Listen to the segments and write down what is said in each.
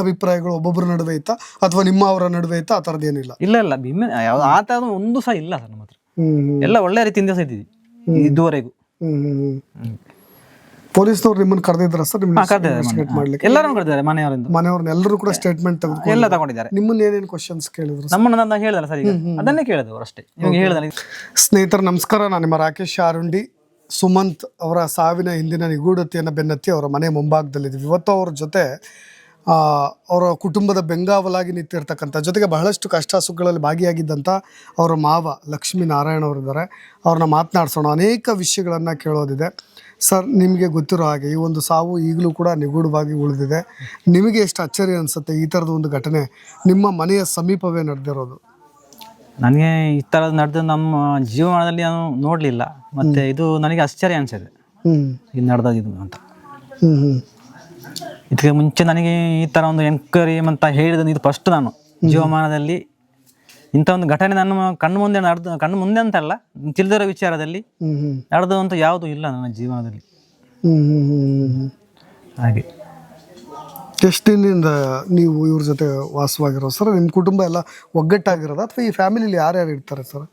ಭಿನ್ನಾಭಿಪ್ರಾಯಗಳು ಒಬ್ಬೊಬ್ಬರ ನಡುವೆ ಇತ್ತಾ? ಅಥವಾ ನಿಮ್ಮ ಅವರ ನಡುವೆ ಇತ್ತಾ? ಆ ಏನಿಲ್ಲ? ಇಲ್ಲ ಇಲ್ಲ. ಭಿನ್ನ ಯಾವ ಆ ಒಂದು ಸಹ ಇಲ್ಲ ಸರ್ ನಮ್ಮ ಹತ್ರ. ಹ್ಮ್ ಎಲ್ಲ ಒಳ್ಳೆ ರೀತಿಯಿಂದ ಸಹ ಇದ್ದೀವಿ. ಇದುವರೆಗೂ. ಹ್ಮ್ ಹ್ಮ್ ಪೊಲೀಸ್ನವ್ರು ನಿಮ್ಮನ್ನ ಕರೆದಿದ್ರ ಸರ್? ನಿಮ್ಮ ಸ್ಟೇಟ್ ಮಾಡ್ಲಿಕ್ಕೆ? ಎಲ್ಲರೂ ಕರೆದಿದ್ದಾರೆ ಮನೆಯವರಿಂದ. ಮನೆಯವ್ರನ್ನ ಎಲ್ಲರೂ ಕೂಡ ಸ್ಟೇಟ್ಮೆಂಟ್ ತೆಗೆದು ಎಲ್ಲ ತಗೊಂಡಿದ್ದಾರೆ. ನಿಮ್ಮನ್ನ ಏನೇನು ಕ್ವಶನ್ಸ್ ಕೇಳಿದ್ರು? ನಮ್ಮನ್ನ ನಾನು ಹೇಳಿದಲ್ಲ ಸರ್ ಈಗ. ಅದನ್ನೇ ಕೇಳಿದವರು ಅಷ್ಟೇ. ಇವಾಗ ಹೇಳಿದಲ್ಲ ಸ್ನೇಹಿತರೆ ನಮಸ್ಕಾರ. ನಾನು ನಿಮ್ಮ ರಾಕೇಶ್ ಆರುಂಡಿ. ಸುಮಂತ್ ಅವರ ಸಾವಿನ ಹಿಂದಿನ ನಿಗೂಢತೆಯನ್ನು ಬೆನ್ನತ್ತಿ ಅವರ ಮನೆ ಮುಂಭಾಗದಲ್ಲಿದ್ದೀವಿ. ಇವತ್ತು ಅವ್ರ ಜೊತೆ ಅವರ ಕುಟುಂಬದ ಬೆಂಗಾವಲಾಗಿ ನಿಂತಿರ್ತಕ್ಕಂಥ ಜೊತೆಗೆ ಬಹಳಷ್ಟು ಕಷ್ಟ ಸುಖಗಳಲ್ಲಿ ಭಾಗಿಯಾಗಿದ್ದಂಥ ಅವರ ಮಾವ ಲಕ್ಷ್ಮೀ ನಾರಾಯಣ ಅವರಿದ್ದಾರೆ ಅವ್ರನ್ನ ಮಾತನಾಡಿಸೋಣ. ಅನೇಕ ವಿಷಯಗಳನ್ನು ಕೇಳೋದಿದೆ. ಸರ್ ನಿಮಗೆ ಗೊತ್ತಿರೋ ಹಾಗೆ ಈ ಒಂದು ಸಾವು ಈಗಲೂ ಕೂಡ ನಿಗೂಢವಾಗಿ ಉಳಿದಿದೆ. ನಿಮಗೆ ಎಷ್ಟು ಅಚ್ಚರಿ ಅನಿಸುತ್ತೆ ಈ ಥರದ ಒಂದು ಘಟನೆ? ನಿಮ್ಮ ಮನೆಯ ಸಮೀಪವೇ ನಡೆದಿರೋದು? ನನಗೆ ಈ ಥರದ್ದು ನಡೆದು ನಮ್ಮ ಜೀವನದಲ್ಲಿ ನಾನು ನೋಡಲಿಲ್ಲ. ಮತ್ತು ಇದು ನನಗೆ ಆಶ್ಚರ್ಯ ಅನಿಸಿದೆ ಹ್ಞೂ ಇದು ನಡೆದಿದು ಅಂತ ಹ್ಞೂ ಹ್ಞೂ ಇದಕ್ಕೆ ಮುಂಚೆ ನನಗೆ ಈ ಥರ ಒಂದು ಎನ್ಕ್ವೈರಿ ಅಂತ ಹೇಳಿದ ಇದು ಫಸ್ಟ್ ನಾನು. ಜೀವಮಾನದಲ್ಲಿ ಇಂಥ ಒಂದು ಘಟನೆ ನನ್ನ ಕಣ್ಣು ಮುಂದೆ ನಡೆದು ಕಣ್ಣು ಮುಂದೆ ಅಂತಲ್ಲ ತಿಳಿದಿರೋ ವಿಚಾರದಲ್ಲಿ ನಡೆದು ಅಂತ ನಡೆದಂತ ಯಾವುದು ಇಲ್ಲ ನನ್ನ ಜೀವನದಲ್ಲಿ. ಹಾಗೆ. ಎಷ್ಟು ದಿನದಿಂದ ನೀವು ಇವ್ರ ಜೊತೆ ವಾಸವಾಗಿರೋ ಸರ್? ನಿಮ್ಮ ಕುಟುಂಬ ಎಲ್ಲ ಒಗ್ಗಟ್ಟಾಗಿರೋದು? ಅಥವಾ ಈ ಫ್ಯಾಮಿಲಿಲಿ ಯಾರ್ಯಾರು ಇರ್ತಾರೆ ಸರ್?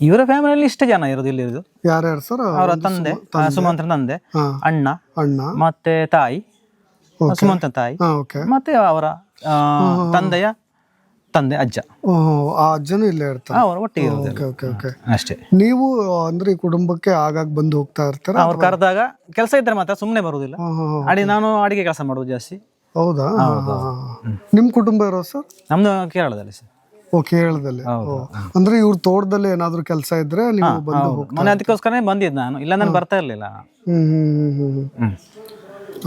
ಇವರ ಫ್ಯಾಮಿಲಿಯಲ್ಲಿ ಇಷ್ಟು ಜನ ಇರೋದು ಇಲ್ಲಿ ಇರೋದು. ಯಾರ್ಯಾರು ಸರ್? ಅವರ ತಂದೆ ಸುಮಂತ್ರ ತಂದೆ ಅಣ್ಣ ಅಣ್ಣ. ಮತ್ತೆ ತಾಯಿ. ಸುಮಂತ್ರ ತಾಯಿ. ಓಕೆ ಮತ್ತೆ ಅವರ ಆ, ತಂದೆಯ ತಂದೆ ಅಜ್ಜ. ಆ ಅಜ್ಜನೂ ಇಲ್ಲೇ ಇರ್ತಾರೆ. ಅವರ ಒಟ್ಟಿಗೆ ಇರೋದು. ಓಕೆ ಓಕೆ ಓಕೆ ಅಷ್ಟೇ. ನೀವು ಅಂದ್ರೆ ಈ ಕುಟುಂಬಕ್ಕೆ ಆಗಾಗ ಬಂದು ಹೋಗ್ತಾ ಇರ್ತಾರೆ? ಅವ್ರು ಕರೆದಾಗ ಕೆಲಸ ಇದ್ರೆ ಮಾತ್ರ ಸುಮ್ಮನೆ ಬರುವುದಿಲ್ಲ ಅಡಿ ನಾನು ಅಡಿಗೆ ಕೆಲಸ ಮಾಡೋದು ಜಾಸ್ತಿ. ಹೌದಾ? ನಿಮ್ಮ ಕುಟುಂಬ ಇರೋ ಸರ್? ನಮ್ದು ಕೇರಳದಲ್ಲಿ ಸರ್. ಓ ಕೇರಳದಲ್ಲಿ. ಓ. ಅಂದ್ರೆ ಇವ್ರ ತೋಟದಲ್ಲಿ ಏನಾದ್ರು ಕೆಲಸ ಇದ್ರೆ ನೀವು ಬಂದು ಹೋಗ್ ಮೊನ್ನೆ ಅದಕ್ಕೋಸ್ಕರನೇ ಬಂದಿದ್ದು ನಾನು. ಇಲ್ಲ ನಾನು ಬರ್ತಾ ಇರ್ಲಿಲ್ಲ. ಹ್ಮ್ ಹ್ಮ್ ಹ್ಮ್ ಹ್ಮ್. ಹ್ಮ್.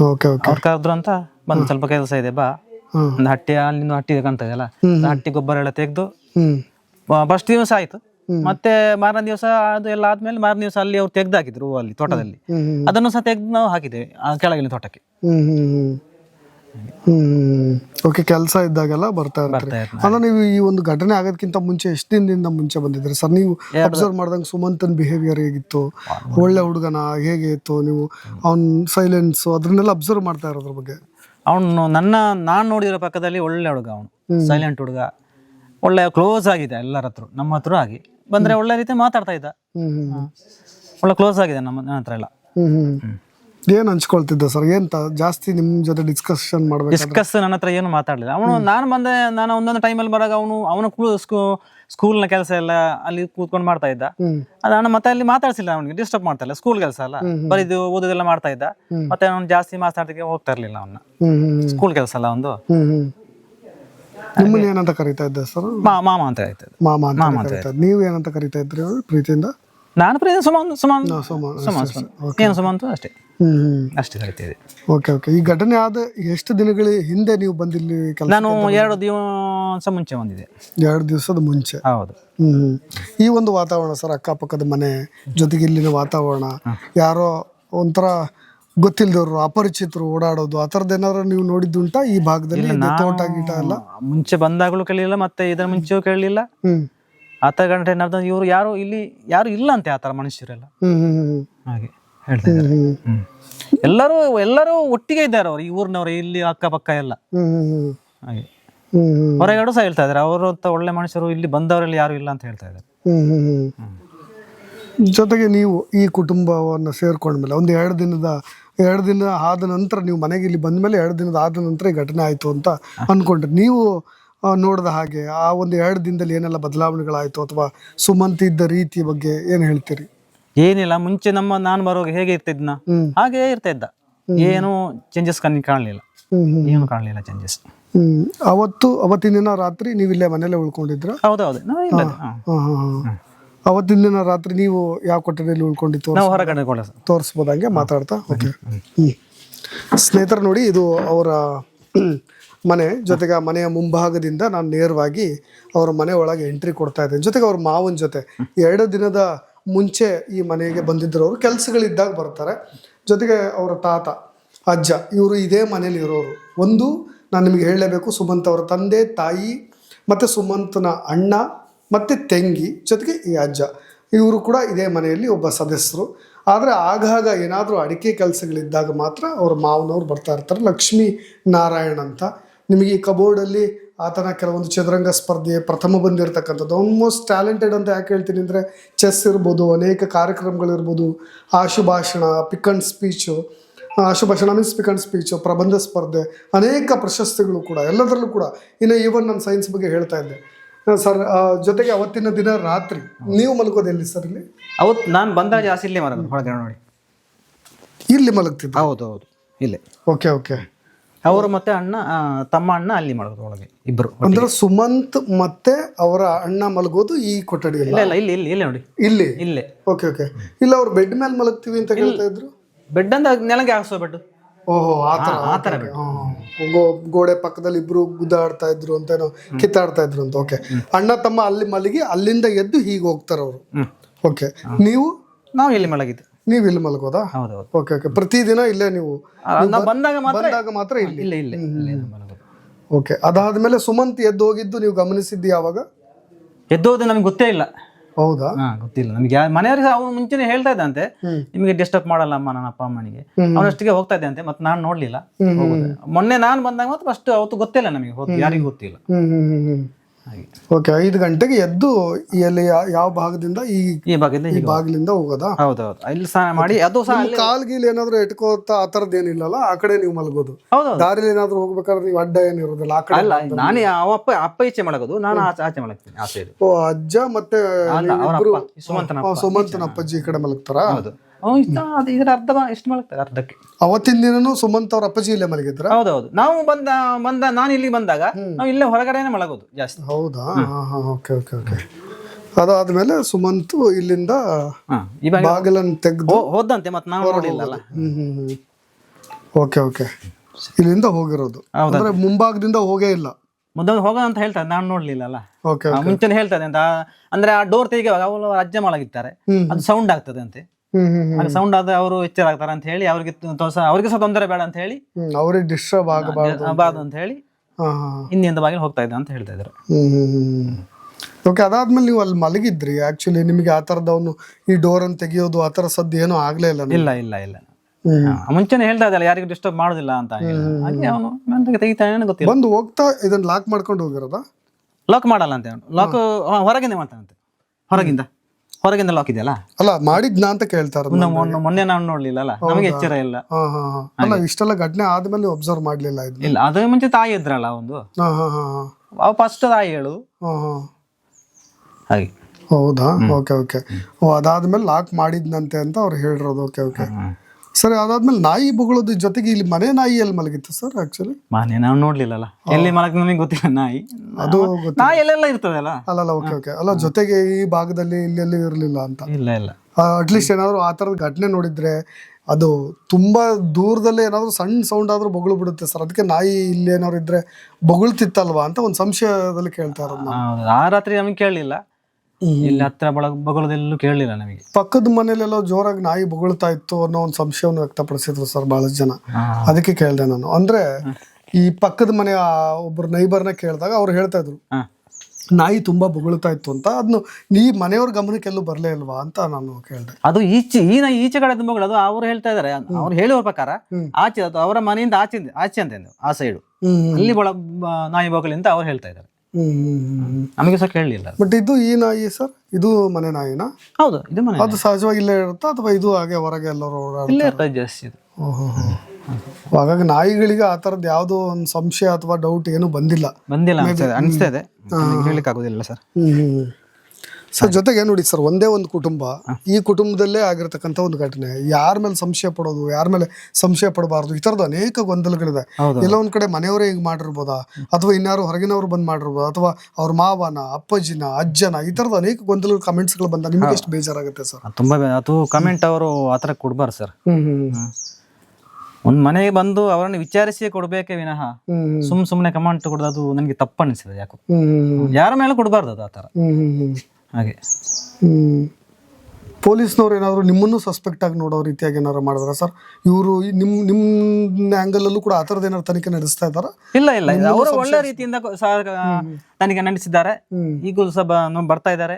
ಓಕೆ ಓಕೆ ಅವ್ರು ಕರೆದ್ರು ಅಂತ ಬಂದು ಸ್ವಲ್ಪ ಕೆಲಸ ಇದೆ ಬಾ. ಒಂದು ಹಟ್ಟಿ ಅಲ್ಲಿಂದ ಹಟ್ಟಿ ಕಾಣ್ತದೆ ಅಲ್ಲ ಹಟ್ಟಿ ಗೊಬ್ಬರ ಎಲ್ಲ ತೆಗೆದು ಫಸ್ಟ್ ದಿವಸ ಆಯ್ತು. ಮತ್ತೆ ಮಾರನೇ ದಿವಸ ಅದು ಎಲ್ಲ ಆದ್ಮೇಲೆ ಮಾರನೇ ದಿವಸ ಅಲ್ಲಿ ಅವ್ರು ತೆಗ್ದು ಹೂವು ಅಲ್ಲಿ ತೋಟದಲ್ಲಿ ಅದನ್ನು ಸಹ ತೆಗೆದು ನಾವು ಹಾಕಿದ್ದೇವೆ ಆ ಕೆಳಗಿನ ತೋಟಕ್ಕೆ. ಓಕೆ ಕೆಲಸ ಇದ್ದಾಗೆಲ್ಲ ಬರ್ತಾ ಇರ್ತಾರೆ. ಬರ್ತಾ ಇರ್ತಾರೆ. ಅಲ್ಲ ನೀವು ಈ ಒಂದು ಘಟನೆ ಆಗೋದಕ್ಕಿಂತ ಮುಂಚೆ ಎಷ್ಟು ದಿನದಿಂದ ಮುಂಚೆ ಬಂದಿದ್ರಿ ಸರ್ ನೀವು ಅಬ್ಸರ್ವ್ ಮಾಡ್ದಂಗೆ ಸುಮಂತನ್ ಬಿಹೇವಿಯರ್ ಹೇಗಿತ್ತು? ಒಳ್ಳೆ ಹುಡುಗನ ಹೇಗೆ ಇತ್ತು? ನೀವು ಅವ್ನ ಸೈಲೆನ್ಸ್ ಅದನ್ನೆಲ್ಲ ಅಬ್ಸರ್ವ್ ಮಾಡ್ತಾ ಇರೋದ್ರ ಬಗ್ಗೆ. ಅವನು ನನ್ನ ನಾನು ನೋಡಿರೋ ಪಕ್ಕದಲ್ಲಿ ಒಳ್ಳೆ ಹುಡುಗ ಅವನು. ಸೈಲೆಂಟ್ ಹುಡುಗ. ಒಳ್ಳೆ ಕ್ಲೋಸ್ ಆಗಿದೆ ಎಲ್ಲರ ಹತ್ರ ನಮ್ಮ ಹತ್ರ ಆಗಿ. ಬಂದ್ರೆ ಒಳ್ಳೆ ರೀತಿ ಮಾತಾಡ್ತಾ ಇದ್ದ. ಹ್ಮ್ ಹ್ಮ್ ಒಳ್ಳೆ ಕ್ಲೋಸ್ ಆಗಿದೆ ನಮ್ಮ ನನ್ನ ಹತ್ರ ಎಲ್ಲ. ಹ್ಮ್. ಹ್ಮ್. ಏನ್ ಹಂಚ್ಕೊಳ್ತಿದ್ದ ಸರ್ ಏನ್ ಜಾಸ್ತಿ ನಿಮ್ ಜೊತೆ ಡಿಸ್ಕಷನ್ ಮಾಡ್ಬೇಕು ಡಿಸ್ಕಸ್ ನನ್ನ ಹತ್ರ ಏನು ಮಾತಾಡಲಿಲ್ಲ. ಅವನು ನಾನು ಬಂದೆ ನಾನು ಒಂದೊಂದು ಟೈಮಲ್ಲಿ ಬರಾಗ ಅವನು ಅವನ ಸ್ಕೂಲ್ನ ಕೆಲಸ ಎಲ್ಲ ಅಲ್ಲಿ ಕೂತ್ಕೊಂಡು ಮಾಡ್ತಾ ಇದ್ದ. ಅದನ್ನ ಅದು ನಾನು ಮತ್ತೆ ಅಲ್ಲಿ ಮಾತಾಡ್ಸಿಲ್ಲ ಅವನಿಗೆ ಡಿಸ್ಟರ್ಬ್ ಮಾಡ್ತಾ ಇಲ್ಲ ಸ್ಕೂಲ್ ಕೆಲಸ ಅಲ್ಲ. ಬರೀದು ಓದೋದೆಲ್ಲ ಮಾಡ್ತಾ ಇದ್ದ. ಮತ್ತೆ ಅವ್ನು ಜಾಸ್ತಿ ಮಾತಾಡೋದಕ್ಕೆ ಹೋಗ್ತಾ ಇರ್ಲಿಲ್ಲ ಅವನ್ನ. ಸ್ಕೂಲ್ ಕೆಲಸ ಅಲ್ಲ ಒಂದು ನಿಮ್ಮನ್ನ ಏನಂತ ಕರಿತಾ ಇದ್ದ ಸರ್ ಮಾಮ ಅಂತ ಇದ್ದ. ಮಾಮ ಅಂತ ಕರಿತಾ ಇದ್ದ. ನೀವು ಏನಂತ ಕರಿತಾ ಇದ್ರಿ ಪ್ರೀತಿಯಿಂದ? ನಾನು ಪ್ರೇಮ ಸುಮಾನ್ ಸುಮಾನ್ ಸುಮ ಸುಮಾನ್ ಸುಮಾನ್ ಏನು ಸುಮಂತು ಅಷ್ಟೇ. ಅಷ್ಟೇ ಕರಿತಿದ್ದೆ ಓಕೆ ಓಕೆ ಈ ಘಟನೆ ಆದ ಎಷ್ಟು ದಿನಗಳ ಹಿಂದೆ ನೀವು ಬಂದಿಲ್ಲಿ ನಾನು ಎರಡು ದಿವಸ ಮುಂಚೆ ಬಂದಿದೆ ಎರಡು ದಿವಸದ ಮುಂಚೆ. ಹೌದು. ಈ ಒಂದು ವಾತಾವರಣ ಸರ್ ಅಕ್ಕಪಕ್ಕದ ಮನೆ ಜೊತೆಗೆ ಇಲ್ಲಿನ ವಾತಾವರಣ ಯಾರೋ ಒಂಥರ ಗೊತ್ತಿಲ್ದವ್ರು ಅಪರಿಚಿತರು ಓಡಾಡೋದು ಆ ಥರದ್ದು ಏನಾದ್ರು ನೀವು ನೋಡಿದ್ದುಂಟಾ ಈ ಭಾಗದಲ್ಲಿ? ತೋಟ ಗೀಟ ಎಲ್ಲ? ಮುಂಚೆ ಬಂದಾಗಲೂ ಕೇಳಲಿಲ್ಲ ಮತ್ತೆ ಇದರ ಮುಂಚೆ ಕೇಳಲಿಲ್ಲ. ಹ್ಮ್ ಆ ಥರ ಗಂಟೆ ನಡೆದ ಇವರು ಯಾರು ಇಲ್ಲಿ ಯಾರು ಇಲ್ಲ ಅಂತೆ ಆತರ ಥರ ಮನುಷ್ಯರೆಲ್ಲ. ಹಾಗೆ ಹೇಳ್ತಾ ಇದ್ದಾರೆ. ಎಲ್ಲರೂ ಎಲ್ಲರೂ ಒಟ್ಟಿಗೆ ಇದ್ದಾರೆ ಅವರು ಈ ಊರಿನವರು ಇಲ್ಲಿ ಅಕ್ಕಪಕ್ಕ ಎಲ್ಲ. ಹಾಗೆ. ಹೊರಗಡೆ ಸಹ ಹೇಳ್ತಾ ಇದ್ದಾರೆ. ಅವರು ಅಂತ ಒಳ್ಳೆ ಮನುಷ್ಯರು ಇಲ್ಲಿ ಬಂದವರಲ್ಲಿ ಯಾರು ಇಲ್ಲ ಅಂತ ಹೇಳ್ತಾ ಇದ್ದಾರೆ. ಜೊತೆಗೆ ನೀವು ಈ ಕುಟುಂಬವನ್ನು ಸೇರ್ಕೊಂಡ್ಮೇಲೆ ಒಂದು ಎರಡು ದಿನದ ಎರಡು ದಿನ ಆದ ನಂತರ ನೀವು ಮನೆಗೆ ಇಲ್ಲಿ ಬಂದ ಮೇಲೆ ಎರಡು ದಿನದ ಆದ ನಂತರ ಈ ಘಟನೆ ಆಯ್ತು ಅಂತ ಅನ್ಕೊಂಡ್ರಿ. ನೀವು ನೋಡಿದ ಹಾಗೆ ಆ ಒಂದು ಎರಡು ದಿನದಲ್ಲಿ ಏನೆಲ್ಲ ಬದಲಾವಣೆಗಳಾಯಿತು ಅಥವಾ ಸುಮಂತ್ ಇದ್ದ ರೀತಿ ಬಗ್ಗೆ ಏನು ಹೇಳ್ತೀರಿ? ಏನಿಲ್ಲ ಮುಂಚೆ ನಮ್ಮ ನಾನು ಬರುವಾಗ ಹೇಗೆ ಇರ್ತಿದ್ನ. ಹಾಗೆ ಇರ್ತಾ ಇದ್ದ. ಏನು ಚೇಂಜಸ್ ಕಾಣಲಿಲ್ಲ. ಏನು ಕಾಣಲಿಲ್ಲ ಚೇಂಜಸ್ ಅವತ್ತು ಅವತ್ತಿನ ದಿನ ರಾತ್ರಿ ನೀವು ಇಲ್ಲೇ ಮನೇಲೆ ಉಳ್ಕೊಂಡಿದ್ರ? ಹೌದೌದು ಅವತ್ತಿನ ದಿನ ರಾತ್ರಿ ನೀವು ಯಾವ ಕೊಠಡಿಯಲ್ಲಿ ಉಳ್ಕೊಂಡಿತ್ತು ನಾವು ಹೊರಗಡೆ ತೋರಿಸ್ಬೋದಂಗೆ ಮಾತಾಡ್ತಾ? ಓಕೆ ಸ್ನೇಹಿತರು ನೋಡಿ ಇದು ಅವರ ಮನೆ ಜೊತೆಗೆ ಆ ಮನೆಯ ಮುಂಭಾಗದಿಂದ ನಾನು ನೇರವಾಗಿ ಅವರ ಮನೆ ಒಳಗೆ ಎಂಟ್ರಿ ಕೊಡ್ತಾ ಇದ್ದೇನೆ. ಜೊತೆಗೆ ಅವ್ರ ಮಾವನ ಜೊತೆ. ಎರಡು ದಿನದ ಮುಂಚೆ ಈ ಮನೆಗೆ ಬಂದಿದ್ದರು ಅವರು. ಕೆಲಸಗಳಿದ್ದಾಗ ಬರ್ತಾರೆ. ಜೊತೆಗೆ ಅವರ ತಾತ, ಅಜ್ಜ, ಇವರು ಇದೇ ಮನೇಲಿ ಇರೋರು. ಒಂದು, ನಾನು ನಿಮಗೆ ಹೇಳಲೇಬೇಕು, ಸುಮಂತ್ ಅವರ ತಂದೆ, ತಾಯಿ, ಮತ್ತು ಸುಮಂತ್ನ ಅಣ್ಣ, ಮತ್ತು ತಂಗಿ, ಜೊತೆಗೆ ಈ ಅಜ್ಜ. ಇವರು ಕೂಡ ಇದೇ ಮನೆಯಲ್ಲಿ ಒಬ್ಬ ಸದಸ್ಯರು. ಆದರೆ ಆಗಾಗ ಏನಾದರೂ ಅಡಿಕೆ ಕೆಲಸಗಳಿದ್ದಾಗ ಮಾತ್ರ ಅವ್ರ ಮಾವನವ್ರು ಬರ್ತಾ ಇರ್ತಾರೆ. ಲಕ್ಷ್ಮೀ ನಾರಾಯಣ್ ಅಂತ. ನಿಮಗೆ ಈ ಕಬೋರ್ಡ್ ಅಲ್ಲಿ ಆತನ ಕೆಲವೊಂದು ಚದುರಂಗ ಸ್ಪರ್ಧೆ ಪ್ರಥಮ ಬಂದಿರತಕ್ಕಂಥದ್ದು ಆಲ್ಮೋಸ್ಟ್ ಟ್ಯಾಲೆಂಟೆಡ್ ಅಂತ ಯಾಕೆ ಹೇಳ್ತೀನಿ ಅಂದ್ರೆ ಚೆಸ್ ಇರ್ಬೋದು ಅನೇಕ ಕಾರ್ಯಕ್ರಮಗಳಿರ್ಬೋದು ಆಶುಭಾಷಣ ಪಿಕ್ ಅಂಡ್ ಸ್ಪೀಚು ಆಶುಭಾಷಣ ಮೀನ್ಸ್ ಸ್ಪೀಕ್ ಅಂಡ್ ಸ್ಪೀಚು ಪ್ರಬಂಧ ಸ್ಪರ್ಧೆ ಅನೇಕ ಪ್ರಶಸ್ತಿಗಳು ಕೂಡ ಎಲ್ಲದರಲ್ಲೂ ಕೂಡ. ಇನ್ನು ಈವನ್ ನಾನು ಸೈನ್ಸ್ ಬಗ್ಗೆ ಹೇಳ್ತಾ ಇದ್ದೆ. ಸರ್ ಜೊತೆಗೆ ಅವತ್ತಿನ ದಿನ ರಾತ್ರಿ ನೀವು ಮಲಗೋದು ಎಲ್ಲಿ ಸರ್ ಇಲ್ಲಿ? ಅವತ್ತು ನಾನು ಬಂದಾಗ ಜಾಸ್ತಿ ಇಲ್ಲೇ ಮಲಗೋದು ನೋಡಿ. ಇಲ್ಲಿ ಮಲಗ್ತಿದ್ದೆ? ಹೌದು ಹೌದು ಇಲ್ಲೇ. ಓಕೆ ಓಕೆ ಅವರು ಮತ್ತೆ ಅಣ್ಣ ತಮ್ಮ ಅಣ್ಣ ಅಲ್ಲಿ ಮಲಗೋದು ಒಳಗೆ ಇಬ್ಬರು ಅಂದ್ರೆ ಸುಮಂತ್ ಮತ್ತೆ ಅವರ ಅಣ್ಣ ಮಲಗೋದು ಈ ಕೊಠಡಿ ಇಲ್ಲ ಇಲ್ಲ ಇಲ್ಲಿ ಇಲ್ಲಿ ಇಲ್ಲಿ ನೋಡಿ. ಇಲ್ಲಿ? ಇಲ್ಲೇ. Okay okay. ಇಲ್ಲ ಅವ್ರು ಬೆಡ್ ಮೇಲೆ ಮಲಗ್ತೀವಿ ಅಂತ ಹೇಳ್ತಾ ಇದ್ರು? ಬೆಡ್ ಅಂದ್ರೆ ನೆಲಗೆ ಹಾಕ್ಸೋ ಬೆಡ್. ಓಹೋ ಆತರ ಆ ಥರ ಬೆಡ್. ಗೋಡೆ ಪಕ್ಕದಲ್ಲಿ ಇಬ್ರು ಗುದ್ದಾಡ್ತಾ ಇದ್ರು ಅಂತ ಏನೋ ಕಿತ್ತಾಡ್ತಾ ಇದ್ರು ಅಂತ. ಓಕೆ ಅಣ್ಣ ತಮ್ಮ ಅಲ್ಲಿ ಮಲಗಿ ಅಲ್ಲಿಂದ ಎದ್ದು ಹೀಗೆ ಹೋಗ್ತಾರ ಅವರು. ಓಕೆ ನೀವು? ನಾವು ಎಲ್ಲಿ ಮಲಗಿದ್ದು. ನೀವು ಇಲ್ಲಿ ಮಲಗೋದಾ? ಹೌದು ಹೌದು ಓಕೆ ಓಕೆ ಪ್ರತಿದಿನ ಇಲ್ಲೇ ನೀವು ನಾವು ಬಂದಾಗ ಮಾತ್ರ ಬಂದಾಗ ಮಾತ್ರ ಇಲ್ಲಿ. ಇಲ್ಲ ಇಲ್ಲ ಇಲ್ಲೇ ನಾವು ಮಲಗೋದು. ಓಕೆ ಅದಾದ್ಮೇಲೆ ಸುಮಂತ್ ಎದ್ದು ಹೋಗಿದ್ದು ನೀವು ಗಮನಿಸಿದ್ದು ಯಾವಾಗ? ಎದ್ದೋದು ನಮ್ಗೆ ಗೊತ್ತೇ ಇಲ್ಲ. ಹೌದಾ? ಹಾ ಗೊತ್ತಿಲ್ಲ. ನಮಗೆ ಮನೆಯವ್ರಿಗೆ ಅವ್ನು ಮುಂಚೆನೆ ಹೇಳ್ತಾ ಇದ್ದಂತೆ. ನಿಮಗೆ ಡಿಸ್ಟರ್ಬ್ ಮಾಡಲ್ಲ ಅಮ್ಮ ನನ್ನ ಅಪ್ಪ ಅಮ್ಮನಿಗೆ ಅವನಷ್ಟಿಗೆ ಹೋಗ್ತಾ ಇದ್ದಂತೆ ಮತ್ತೆ ನಾನು ನೋಡ್ಲಿಲ್ಲ. ಹೋಗುದು. ಮೊನ್ನೆ ನಾನು ಬಂದಾಗ ಮಾತ್ರ ಫಸ್ಟ್ ಅವತ್ತು ಗೊತ್ತಿಲ್ಲ ನಮಗೆ ಯಾರಿಗೂ ಗೊತ್ತಿಲ್ಲ. ಹ್ಮ್ ಹ್ಮ್ ಹ್ಮ್ ಹ್ಮ್. ಹಾಗೆ. ಓಕೆ ಐದು ಗಂಟೆಗೆ ಎದ್ದು ಎಲ್ಲಿ ಯಾ- ಯಾವ ಭಾಗದಿಂದ ಈ ಈ ಭಾಗದಿಂದ ಈ ಹೀಗೆ ಬಾಗಿಲಿಂದ ಹೋಗೋದಾ? ಹೌದೌದು. ಇಲ್ಲಿ ಸ್ನಾನ ಮಾಡಿ ಅದು ಸಹ ಅಲ್ಲಿ ಕಾಲ್ ಗೀಲ್ ಏನಾದ್ರು ಇಟ್ಕೋತಾ ಆ ಥರದ್ದು ಏನಿಲ್ಲಲ್ಲ ಆ ಕಡೆ ನೀವು ಮಲಗೋದು. ಹೌದೌದು. ದಾರಿಲಿ ಏನಾದ್ರು ಹೋಗ್ಬೇಕಾದ್ರೆ ನೀವು ಅಡ್ಡ ಏನಿರೋದಿಲ್ಲ ಆ ಕಡೆ ಅಲ್ಲ ನಾನೇ ಅವ ಅಪ್ಪ ಅಪ್ಪ ಈಚೆ ಮಲಗೋದು ನಾನು ಆಚೆ ಆಚೆ ಮಲಗ್ತೀನಿ ಆ ಸೈಡ್ ಓ ಅಜ್ಜ ಮತ್ತೆ ಅಲ್ಲ ಅವರ ಅಪ್ಪ ಸುಮಂತನ ಅಪ್ಪ ಸುಮಂತನ ಅಪ್ಪಾಜಿ ಈ ಕಡೆ ಮಲಗ್ತಾರಾ? ಹೌದು. ಅವ್ನು ಇಷ್ಟ ಅದು ಇದರ ಅರ್ಧ ಎಷ್ಟು ಮಲಗ್ತಾರೆ ಅರ್ಧಕ್ಕೆ. ಅವತ್ತಿನ ದಿನನೂ ಸುಮಂತ್ ಅವ್ರ ಅಪ್ಪಾಜಿ ಇಲ್ಲೇ ಮಲಗಿದ್ರ? ಹೌದೌದು. ನಾವು ಬಂದ ಬಂದ ನಾನು ಇಲ್ಲಿ ಬಂದಾಗ ನಾವು ಇಲ್ಲೇ ಹೊರಗಡೆನೆ ಮಲಗೋದು ಜಾಸ್ತಿ. ಹೌದಾ? Okay okay okay. ಅದಾದ್ಮೇಲೆ ಸುಮಂತ್ ಇಲ್ಲಿಂದ ಹಾ ಇವಾಗ ಬಾಗಿಲನ್ನು ತೆಗೆದು ಹೋ- ಹೋದಂತೆ ಮತ್ತೆ ನಾವು ನೋಡಿಲ್ಲಲ್ಲ. Okay okay. ಇಲ್ಲಿಂದ ಹೋಗಿರೋದು. ಹೌದಾ? ಅಂದ್ರೆ ಮುಂಭಾಗದಿಂದ ಹೋಗೇ ಇಲ್ಲ. ಮೊದಲು ಹೋಗೋಣ ಅಂತ ಹೇಳ್ತಾರೆ ನಾನು ನೋಡ್ಲಿಲ್ಲಲ್ಲ. ಓಕೆ ಆ, ಮುಂಚೆನೆ ಹೇಳ್ತದೆ ಅಂತ. ಆ- ಅಂದ್ರೆ ಆ ಡೋರ್ ತೆಗೆಯುವಾಗ ಅವರು ಅಜ್ಜ ಮಲಗಿರ್ತಾರೆ. ಹ್ಮ್. ಅದು ಸೌಂಡ್ ಆಗ್ತದೆ ಅಂತೆ ಸೌಂಡ್ ಆದ್ರೆ ಅವರು ಎಚ್ಚರ ಆಗ್ತಾರೆ ಅಂತ ಹೇಳಿ ಅವ್ರಿಗೆ ಅವ್ರಿಗೆ ಸಹ ತೊಂದರೆ ಬೇಡ ಅಂತ ಹೇಳಿ ಅವ್ರಿಗೆ ಡಿಸ್ಟರ್ಬ್ ಆಗಬಾರ್ದು ಬಾರ್ದು ಅಂತ ಹೇಳಿ. ಹಿಂದಿಯಿಂದ ಬಾಗಿಲು ಹೋಗ್ತಾ ಇದ್ದ ಅಂತ ಹೇಳ್ತಾ ಹ್ಮ್ ಓಕೆ ಅದಾದ್ಮೇಲೆ ನೀವು ಅಲ್ಲಿ ಮಲಗಿದ್ರಿ. ಆಕ್ಚುಲಿ ನಿಮಗೆ ಆ ತರದ ಅವನು ಈ ಡೋರ್ ಅನ್ನು ತೆಗಿಯೋದು ಆ ತರ ಸದ್ದು ಏನೂ ಆಗ್ಲೇ ಇಲ್ಲ. ಇಲ್ಲ ಇಲ್ಲ ಇಲ್ಲ. ಮುಂಚೆನೆ ಹೇಳ್ತಾ ಇದ್ದಲ್ಲ ಯಾರಿಗೂ ಡಿಸ್ಟರ್ಬ್ ಮಾಡೋದಿಲ್ಲ ಅಂತ. ಹಾಗೆ ಅವನು ತೆಗಿತಾನೆ ಗೊತ್ತಿಲ್ಲ. ಬಂದು ಹೋಗ್ತಾ ಇದನ್ನ ಲಾಕ್ ಮಾಡ್ಕೊಂಡು ಹೋಗಿರೋದಾ? ಲಾಕ್ ಮಾಡಲ್ಲ ಅಂತ ಲಾಕ್ ಹೊರಗಿಂದ ಮಾಡ್ತಾನಂತೆ. ಹೊರಗಿಂದ. ಹೊರಗಿಂದ ಲಾಕ್ ಇದೆಯಲ್ಲ? ಅಲ್ಲ ಮಾಡಿದ್ನಾ ಅಂತ ಕೇಳ್ತಾ ಇರೋದು ಮೊನ್ನೆ- ನಾನು ಮೊನ್ನೆ ನಾವು ನೋಡ್ಲಿಲ್ಲ ಅಲ್ಲ? ನಮಗೆ ಎಚ್ಚರ ಇಲ್ಲ. ಹಾ ಹಾ ಹಾ. ಅಲ್ಲ ಇಷ್ಟೆಲ್ಲ ಘಟನೆ ಆದ್ಮೇಲೆ ಒಬ್ಸರ್ವ್ ಮಾಡ್ಲಿಲ್ಲ ಇದನ್ನ ಇಲ್ಲ ಅದ್ರ ಮುಂಚೆ ತಾಯಿ ಇದ್ರಲ್ಲ ಒಂದು. ಹಾ ಹಾ ಹಾ ಹಾ. ಅವ್ ಫಸ್ಟ್ ತಾಯಿ ಹೇಳು ಹಾ ಹಾ. ಹಾಗೆ. ಹೌದಾ? Okay okay. ಓ ಅದಾದ್ಮೇಲೆ ಲಾಕ್ ಮಾಡಿದ್ನಂತೆ ಅಂತ ಅವ್ರು ಹೇಳಿರೋದು. Okay okay. ಸರಿ ಅದಾದ್ಮೇಲೆ ನಾಯಿ ಬೊಗಳೋದ್ರ ಜೊತೆಗೆ ಇಲ್ಲಿ ಮನೆ ನಾಯಿ ಎಲ್ಲಿ ಮಲಗಿತ್ತು ಸರ್ ಆಕ್ಚುಲಿ ಮನೆ ನಾವು ನೋಡ್ಲಿಲ್ಲಲ್ಲ. ಎಲ್ಲಿ ಮಲಗ ನಮಗೆ ಗೊತ್ತಿಲ್ಲ ನಾಯಿ. ಅದು ನಾಯಿ ಎಲ್ಲೆಲ್ಲ ಇರ್ತದಲ್ಲ ಅಲ್ಲಲ್ಲ ಓಕೆ ಓಕೆ ಅಲ್ಲ ಜೊತೆಗೆ ಈ ಭಾಗದಲ್ಲಿ ಇಲ್ಲೆಲ್ಲಿ ಇರಲಿಲ್ಲ ಅಂತ. ಇಲ್ಲ ಇಲ್ಲ. ಅಟ್ಲೀಸ್ಟ್ ಏನಾದ್ರು ಆ ಥರದ ಘಟನೆ ನೋಡಿದ್ರೆ ಅದು ತುಂಬಾ ದೂರದಲ್ಲೇ ಏನಾದ್ರು ಸಣ್ಣ ಸೌಂಡ್ ಆದ್ರೂ ಬೊಗಳು ಬಿಡುತ್ತೆ ಸರ್. ಅದಕ್ಕೆ ನಾಯಿ ಇಲ್ಲಿ ಏನಾದ್ರು ಇದ್ರೆ ಬೊಗಳ್ತಿತ್ತಲ್ವಾ ಅಂತ ಒಂದು ಸಂಶಯದಲ್ಲಿ ಕೇಳ್ತಾ ಇರೋದು ನಾವು ಹೌದು. ಆ ರಾತ್ರಿ ನಮಗೆ ಕೇಳಲಿಲ್ಲ. ಇಲ್ಲಿ ಹತ್ರ ಬಳ ಬಗಳದೆಲ್ಲೂ ಕೇಳಲಿಲ್ಲ ನಮಗೆ. ಪಕ್ಕದ ಮನೇಲೆಲ್ಲ ಜೋರಾಗಿ ನಾಯಿ ಬೊಗಳ್ತಾ ಇತ್ತು ಅನ್ನೋ ಒಂದು ಸಂಶಯವನ್ನು ವ್ಯಕ್ತಪಡಿಸಿದ್ರು ಸರ್ ಬಹಳಷ್ಟು ಜನ. ಅದಕ್ಕೆ ಕೇಳಿದೆ ನಾನು. ಅಂದ್ರೆ ಈ ಪಕ್ಕದ ಮನೆಯ ಒಬ್ಬರು ನೈಬರ್ನ ಕೇಳಿದಾಗ ಅವ್ರು ಹೇಳ್ತಾ ಇದ್ರು ನಾಯಿ ತುಂಬಾ ಬೊಗಳ್ತಾ ಇತ್ತು ಅಂತ. ಅದನ್ನು ನೀ ಮನೆಯವ್ರ ಗಮನಕ್ಕೆಲ್ಲೂ ಬರಲೇ ಇಲ್ವಾ? ಅಂತ ನಾನು ಕೇಳಿದೆ. ಅದು ಈಚೆ ಈ ನಾಯಿ ಈಚೆ ಕಡೆ ಅದು ಅವ್ರು ಹೇಳ್ತಾ ಇದಾರೆ. ಅವ್ರು ಹೇಳುವ ಪ್ರಕಾರ ಆಚೆ ಅದು ಅವರ ಮನೆಯಿಂದ ಆಚೆ ಆಚೆ ಅಂತ ಆ ಸೈಡು ಅಲ್ಲಿ ಬಳ ನಾಯಿ ಬೊಗಳಿಂದ ಅವ್ರು ಹೇಳ್ತಾ ಇದ್ದಾರೆ ನಮಗೆ ಸಹ ಕೇಳಲಿಲ್ಲ. ಬಟ್ ಇದು ಈ ನಾಯಿ ಸರ್? ಇದು ಮನೆ ನಾಯಿನಾ? ಹೌದು ಇದು ಮನೆ ಅದು ಸಹಜವಾಗಿ ಇಲ್ಲೇ ಇರುತ್ತಾ ಅಥವಾ ಇದು ಹಾಗೆ ಹೊರಗೆ ಎಲ್ಲರೂ ಇಲ್ಲೇ ಇರ್ತದೆ ಜಾಸ್ತಿ ಇದು. ಹಾಗಾಗಿ ನಾಯಿಗಳಿಗೆ ಆ ಥರದ್ದು ಯಾವುದೋ ಒಂದು ಸಂಶಯ ಅಥವಾ ಡೌಟ್ ಏನು ಬಂದಿಲ್ಲ. ಬಂದಿಲ್ಲ ಅನ್ಸ್ತದೆ ಅನಿಸ್ತಾ ಇದೆ. ಹೇಳಲಿಕ್ಕೆ ಆಗೋದಿಲ್ಲ ಸರ್. ಹ್ಮ್. ಸರ್ ಜೊತೆಗೆ ನೋಡಿ ಸರ್ ಒಂದೇ ಒಂದು ಕುಟುಂಬ ಈ ಕುಟುಂಬದಲ್ಲೇ ಆಗಿರ್ತಕ್ಕಂಥ ಒಂದು ಘಟನೆ ಯಾರ ಮೇಲೆ ಸಂಶಯ ಪಡೋದು ಯಾರ ಮೇಲೆ ಸಂಶಯ ಪಡಬಾರ್ದು ಈ ತರದ ಅನೇಕ ಗೊಂದಲಗಳಿದೆ. ಎಲ್ಲ ಒಂದ್ ಕಡೆ ಮನೆಯವರೇ ಹಿಂಗ್ ಮಾಡಿರ್ಬೋದಾ? ಅಥವಾ ಇನ್ಯಾರು ಹೊರಗಿನವ್ರು ಬಂದ್ ಮಾಡಿರ್ಬೋದು? ಅಥವಾ ಅವ್ರ ಮಾವನ ಅಪ್ಪಾಜಿನ ಅಜ್ಜನ ಈ ತರದ ಅನೇಕ ಗೊಂದಲ ಕಮೆಂಟ್ಸ್ಗಳು ಬಂದ ನಿಮ್ಗೆ ಎಷ್ಟು ಬೇಜಾರಾಗುತ್ತೆ ಸರ್? ತುಂಬಾ ಅದು ಕಮೆಂಟ್ ಅವರು ಆತರ ಕೊಡ್ಬಾರ್ದು ಸರ್. ಒಂದ್ ಮನೆಗೆ ಬಂದು ಅವರನ್ನು ವಿಚಾರಿಸಿ ಕೊಡ್ಬೇಕೇ ವಿನಃ. ಸುಮ್ ಸುಮ್ನೆ ಕಮಾಂಡ್ ಕೊಡೋದು ಅದು ನನಗೆ ತಪ್ಪು ಅನಿಸಿದೆ ಯಾಕೋ ಯಾರ ಮೇಲೆ ಕೊಡಬಾರ್ದು ಅದು ಆತರ ಹ್ಮ್ ಹ್ಮ್ ಹ್ಮ್. ಹಾಗೆ. ಹ್ಮ್. ಪೊಲೀಸ್ನವ್ರು ಏನಾದ್ರು ನಿಮ್ಮನ್ನು ಸಸ್ಪೆಕ್ಟ್ ಆಗಿ ನೋಡೋ ರೀತಿಯಾಗಿ ಏನಾದ್ರು ಮಾಡಿದ್ರ ಸರ್? ಇವರು ನಿಮ್ ನಿಮ್ಮ ಆಂಗಲ್ ಅಲ್ಲೂ ಕೂಡ ಆ ಥರದ್ದು ಏನಾದ್ರು ತನಿಖೆ ನಡೆಸ್ತಾ ಇದ್ದಾರಾ? ಇಲ್ಲ ಇಲ್ಲ. ಅವರು ಒಳ್ಳೆ ರೀತಿಯಿಂದ ಸಹ ತನಿಖೆ ನಡೆಸಿದ್ದಾರೆ. ಈಗಲೂ ಸಹ ಬರ್ತಾ ಇದ್ದಾರೆ.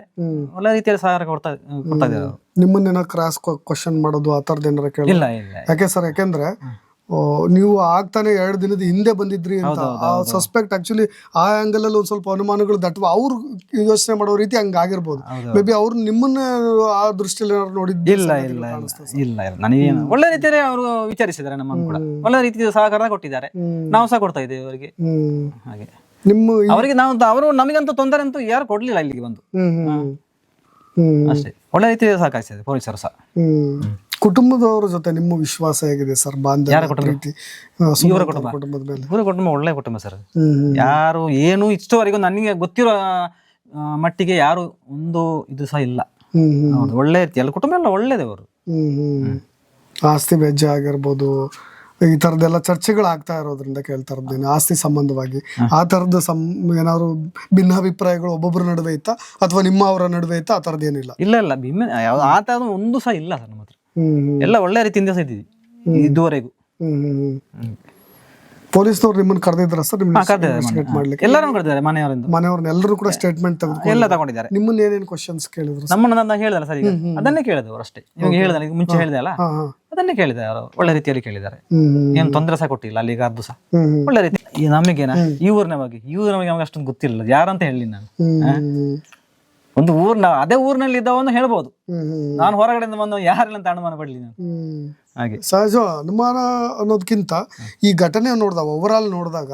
ಒಳ್ಳೆ ರೀತಿಯಲ್ಲಿ ಸಹಕಾರ ಕೊಡ್ತಾ ಕೊಡ್ತಾ ಇದ್ದಾರೆ ನಿಮ್ಮನ್ನೇನೋ ಕ್ರಾಸ್ ಕ್ವಶನ್ ಮಾಡೋದು ಆ ಥರದ್ದು ಏನಾರ ಕೇಳಿ ಇಲ್ಲ ಇಲ್ಲ ಯಾಕೆ ಸರ್? ಯಾಕೆಂದ್ರೆ ನೀವು ಆಗ್ತಾನೆ ಎರಡು ದಿನದ ಹಿಂದೆ ಬಂದಿದ್ರಿ ಅಂತ. ಆ ಸಸ್ಪೆಕ್ಟ್ ಆಕ್ಚುಲಿ ಆ ಆಂಗಲ್ ಅಲ್ಲಿ ಒಂದ್ ಸ್ವಲ್ಪ ಅನುಮಾನಗಳು ದಟ್ಟ ಅವ್ರು ಯೋಚನೆ ಮಾಡೋ ರೀತಿ ಹಂಗ ಆಗಿರ್ಬೋದು. ಮೇ ಬಿ ಅವ್ರು ನಿಮ್ಮನ್ನ ಆ ದೃಷ್ಟಿಯಲ್ಲಿ ನೋಡಿದ್ದಿಲ್ಲ ನೋಡಿದ್ದು ಇಲ್ಲ ಇಲ್ಲ ನನಗೇನು ಒಳ್ಳೆ ರೀತಿಯಲ್ಲಿ ಅವರು ವಿಚಾರಿಸಿದ್ದಾರೆ ನಮ್ಮನ್ನು ಕೂಡ. ಒಳ್ಳೆ ರೀತಿಯ ಸಹಕಾರ ಕೊಟ್ಟಿದ್ದಾರೆ. ನಾವು ಸಹ ಕೊಡ್ತಾ ಇದ್ದೇವೆ ಅವರಿಗೆ. ಹಾಗೆ. ನಿಮ್ಮ ಅವರಿಗೆ ನಾವು ಅವರು ನಮಗಂತೂ ತೊಂದರೆ ಅಂತೂ ಯಾರು ಕೊಡ್ಲಿಲ್ಲ ಇಲ್ಲಿಗೆ ಬಂದು. ಅಷ್ಟೇ. ಒಳ್ಳೆ ರೀತಿಯಲ್ಲಿ ಸಹಕರಿಸಿದೆ ಪೊಲೀಸರು ಸಹ. ಹ್ಮ್. ಕುಟುಂಬದವರ ಜೊತೆ ನಿಮ್ಮ ವಿಶ್ವಾಸ ಹೇಗಿದೆ ಸರ್? ಬಾಂಧವ್ಯ ಪ್ರೀತಿ ಅವ್ರ ಕುಟುಂಬದ ಮೇಲೆ. ಪೂರ ಕುಟುಂಬ ಒಳ್ಳೆ ಕುಟುಂಬ ಸರ್. ಯಾರು ಏನು ಇಷ್ಟವರೆಗೂ ನನಗೆ ಗೊತ್ತಿರೋ ಮಟ್ಟಿಗೆ ಯಾರು ಒಂದು ಇದು ಸಹ ಇಲ್ಲ. ಒಳ್ಳೆ ಎಲ್ಲ ಕುಟುಂಬ ಎಲ್ಲ ಒಳ್ಳೇದವರು ಆಸ್ತಿ ವೆಜ್ಜ ಆಗಿರ್ಬೋದು ಈ ತರದೆಲ್ಲ ಚರ್ಚೆಗಳು ಆಗ್ತಾ ಇರೋದ್ರಿಂದ ಕೇಳ್ತಾ ಇರೋದೇನು ಆಸ್ತಿ ಸಂಬಂಧವಾಗಿ. ಆ ತರದ ಸಂ ಏನಾದ್ರು ಭಿನ್ನಾಭಿಪ್ರಾಯಗಳು ಒಬ್ಬೊಬ್ಬರ ನಡುವೆ ಇತ್ತಾ? ಅಥವಾ ನಿಮ್ಮ ಅವರ ನಡುವೆ ಇತ್ತಾ? ಆ ತರದ್ ಏನಿಲ್ಲ? ಇಲ್ಲ ಇಲ್ಲ. ಭಿನ್ನ ಆ ತರದ ಒಂದು ಸಹ ಇಲ್ಲ ಸರ್ ನಮ್ಮ ಹತ್ರ. ಎಲ್ಲ ಒಳ್ಳೆ ರೀತಿಯಿಂದ ದಿವಸ ಇದ್ದೀವಿ ಇದುವರೆಗೂ. ಪೊಲೀಸ್ನವ್ರು ನಿಮ್ಮನ್ನ ಕರೆದಿದ್ರ ಸರ್? ನಿಮ್ಮನ್ನ ಇನ್ವೆಸ್ಟಿಗೇಟ್ ಮಾಡ್ಲಿಕ್ಕೆ? ಎಲ್ಲರೂ ಕರೆದಿದ್ದಾರೆ ಮನೆಯವರಿಂದ. ಮನೆಯವ್ರನ್ನ ಎಲ್ಲರೂ ಕೂಡ ಸ್ಟೇಟ್ಮೆಂಟ್ ತೆಗೆದು ಎಲ್ಲ ತಗೊಂಡಿದ್ದಾರೆ. ನಿಮ್ಮನ್ನ ಏನೇನು ಕ್ವಶನ್ಸ್ ಕೇಳಿದ್ರು ನಮ್ಮನ್ನ ನಾನು ಹೇಳ್ದಲ್ಲ ಸರ್ ಈಗ. ಅದನ್ನೇ ಕೇಳಿದೆ ಅವರು ಅಷ್ಟೇ. ಇವಾಗ ಹೇಳ್ದಲ್ಲ ಈಗ ಮುಂಚೆ ಹೇಳಿದೆ ಅಲ್ಲ? ಅದನ್ನೇ ಕೇಳಿದ್ದಾರೆ ಅವರು. ಒಳ್ಳೆ ರೀತಿಯಲ್ಲಿ ಕೇಳಿದ್ದಾರೆ. ಏನು ತೊಂದರೆ ಸಹ ಕೊಟ್ಟಿಲ್ಲ ಅಲ್ಲಿಗೆ ಅದು ಸಹ. ಒಳ್ಳೆ ರೀತಿ ನಮಗೇನ? ಊರಿನ ಬಗ್ಗೆ ಊರಿನ ಬಗ್ಗೆ ನಮಗೆ ಅಷ್ಟೊಂದು ಗೊತ್ತಿಲ್ಲ ಯಾರಂತ ಹೇಳಿ ನಾನು ಒಂದು ಊರ್ನ ಅದೇ ಊರಿನಲ್ಲಿ ಇದ್ದವನು ಹೇಳ್ಬೋದು. ನಾನು ಹೊರಗಡೆಯಿಂದ ಬಂದು ಯಾರಿಲ್ಲ ಅಂತ ಅನುಮಾನ ಪಡ್ಲಿ ನಾನು. ಹಾಗೆ. ಸಹಜ ಅನುಮಾನ ಅನ್ನೋದಕ್ಕಿಂತ ಈ ಘಟನೆ ನೋಡಿದಾಗ ಓವರಾಲ್ ನೋಡಿದಾಗ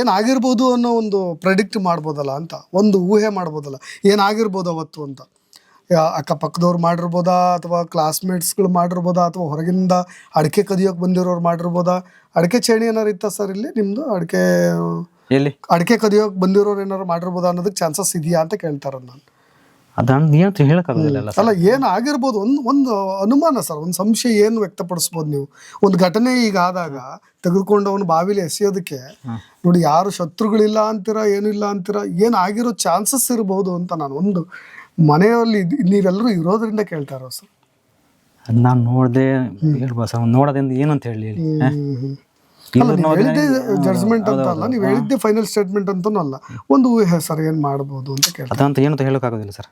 ಏನಾಗಿರ್ಬೋದು ಅನ್ನೋ ಒಂದು ಪ್ರೆಡಿಕ್ಟ್ ಮಾಡ್ಬೋದಲ್ಲ ಅಂತ ಒಂದು ಊಹೆ ಮಾಡ್ಬೋದಲ್ಲ ಏನಾಗಿರ್ಬೋದು ಅವತ್ತು ಅಂತ. ಅಕ್ಕಪಕ್ಕದವ್ರು ಮಾಡಿರ್ಬೋದಾ ಅಥವಾ ಕ್ಲಾಸ್ಮೇಟ್ಸ್ಗಳು ಮಾಡಿರ್ಬೋದಾ ಅಥವಾ ಹೊರಗಿಂದ ಅಡಿಕೆ ಕದಿಯೋಕೆ ಬಂದಿರೋರು ಮಾಡಿರ್ಬೋದಾ? ಅಡಿಕೆ ಚೇಣಿ ಏನಾರು ಇತ್ತ ಸರ್ ಇಲ್ಲಿ ನಿಮ್ಮದು ಅಡಿಕೆ ಎಲ್ಲಿ? ಅಡಿಕೆ ಕದಿಯೋಕೆ ಬಂದಿರೋರು ಏನಾರು ಮಾಡಿರ್ಬೋದಾ ಅನ್ನೋದಕ್ಕೆ ಚಾನ್ಸಸ್ ಇದೆಯಾ ಅಂತ ಕೇಳ್ತಾರ ನಾನು. ಅದನ್ನು ಏನು ಹೇಳಕ್ಕಾಗೋದಿಲ್ಲ ಅಲ್ಲ ಏನು ಆಗಿರ್ಬೋದು ಒಂದು ಒಂದು ಅನುಮಾನ ಸರ್ ಒಂದು ಸಂಶಯ ಏನು ವ್ಯಕ್ತಪಡಿಸ್ಬೋದು ನೀವು? ಒಂದು ಘಟನೆ ಈಗ ಆದಾಗ ತೆಗೆದುಕೊಂಡು ಅವನು ಬಾವಿಲಿ ಎಸೆಯೋದಕ್ಕೆ ನೋಡಿ ಯಾರು ಶತ್ರುಗಳಿಲ್ಲ ಅಂತೀರ ಏನಿಲ್ಲ ಅಂತೀರ ಏನು ಆಗಿರೋ ಚಾನ್ಸಸ್ ಇರಬಹುದು ಅಂತ ನಾನು ಒಂದು ಮನೆಯಲ್ಲಿ ನೀವೆಲ್ಲರೂ ಇರೋದ್ರಿಂದ ಕೇಳ್ತಾ ಇರೋ ಸರ್. ನಾನು ನೋಡದೆ ಹೇಳ್ಬೋದು ಸರ್ ನೋಡೋದ್ರಿಂದ ಏನಂತ ಹೇಳಿ ಜಡ್ಜ್ಮೆಂಟ್ ಅಂತ ಅಲ್ಲ ನೀವು ಹೇಳಿದ್ದೆ ಫೈನಲ್ ಸ್ಟೇಟ್ಮೆಂಟ್ ಅಂತನೂ ಅಲ್ಲ. ಒಂದು ಊಹೆ ಸರ್ ಏನು ಮಾಡ್ಬೋದು? ಅಂತ ಕೇಳ್ತಾ ಅದಂತ ಏನು ಅಂತ ಹೇಳೋಕ್ಕಾಗೋದಿಲ್ಲ ಸರ್.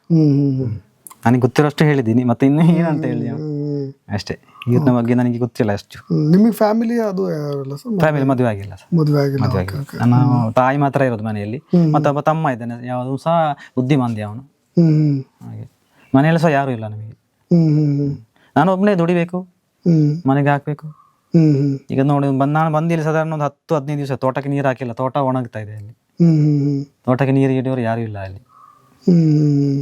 ನನಗೆ ಗೊತ್ತಿರೋಷ್ಟು ಹೇಳಿದ್ದೀನಿ ಮತ್ತೆ ಇನ್ನು ಏನಂತ ಹೇಳಿ ಅಷ್ಟೇ. ಇವ್ರನ್ನ ಬಗ್ಗೆ ನನಗೆ ಗೊತ್ತಿಲ್ಲ ಅಷ್ಟು. ನಿಮಗೆ ಫ್ಯಾಮಿಲಿ ಅದು ಫ್ಯಾಮಿಲಿ ಮದುವೆ ಆಗಿಲ್ಲ ಸರ್. ಮದುವೆ ಆಗಿಲ್ಲ ಮದುವೆ ಆಗಿಲ್ಲ. ನನ್ನ ತಾಯಿ ಮಾತ್ರ ಇರೋದು ಮನೆಯಲ್ಲಿ. ಮತ್ತೊಬ್ಬ ತಮ್ಮ ಇದ್ದಾನೆ ಯಾವುದು ಸಹ ಬುದ್ಧಿಮಾಂದ್ಯ ಅವನು. ಹಾಗೆ. ಮನೆಯಲ್ಲಿ ಸಹ ಯಾರು ಇಲ್ಲ ನಮಗೆ. ನಾನು ಒಬ್ಬನೇ ದುಡಿಬೇಕು. ಮನೆಗೆ ಹಾಕಬೇಕು. ಈಗ ನೋಡಿ ಬಂದ್ ನಾನು ಬಂದಿಲ್ಲ ಸಾಧಾರಣ ಒಂದು ಹತ್ತು ಹದಿನೈದು ದಿವಸ ತೋಟಕ್ಕೆ ನೀರು ಹಾಕಿಲ್ಲ ತೋಟ ಒಣಗ್ತಾ ಇದೆ ಅಲ್ಲಿ. ತೋಟಕ್ಕೆ ನೀರು ಹಿಡಿಯೋರು ಯಾರು ಇಲ್ಲ ಅಲ್ಲಿ. ಹ್ಮ್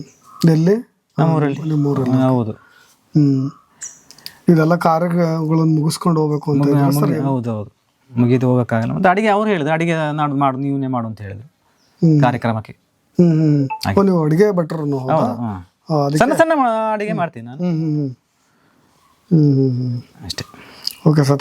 ಎಲ್ಲಿ? ನಮ್ಮೂರಲ್ಲಿ ಹೌದು. ಇದೆಲ್ಲ ಕಾರ್ಯಗಳನ್ನು ಮುಗಿಸ್ಕೊಂಡು ಹೋಗ್ಬೇಕು ಅಂತ ಹೌದು ಹೌದು. ಮುಗಿದು ಹೋಗಕ್ಕಾಗಲ್ಲ. ಮತ್ತೆ ಅಡಿಗೆ ಅವ್ರು ಹೇಳಿದ್ರು ಅಡಿಗೆ ನಾಡು ಮಾಡು ನೀವೇ ಮಾಡು ಅಂತ ಹೇಳಿದ್ರು. ಕಾರ್ಯಕ್ರಮಕ್ಕೆ. ನೀವು ಅಡಿಗೆ ಭಟ್ರು ಸಣ್ಣ ಸಣ್ಣ ಅಡಿಗೆ ಮಾಡ್ತೀನಿ ನಾನು. ಅಷ್ಟೇ. Okay sir.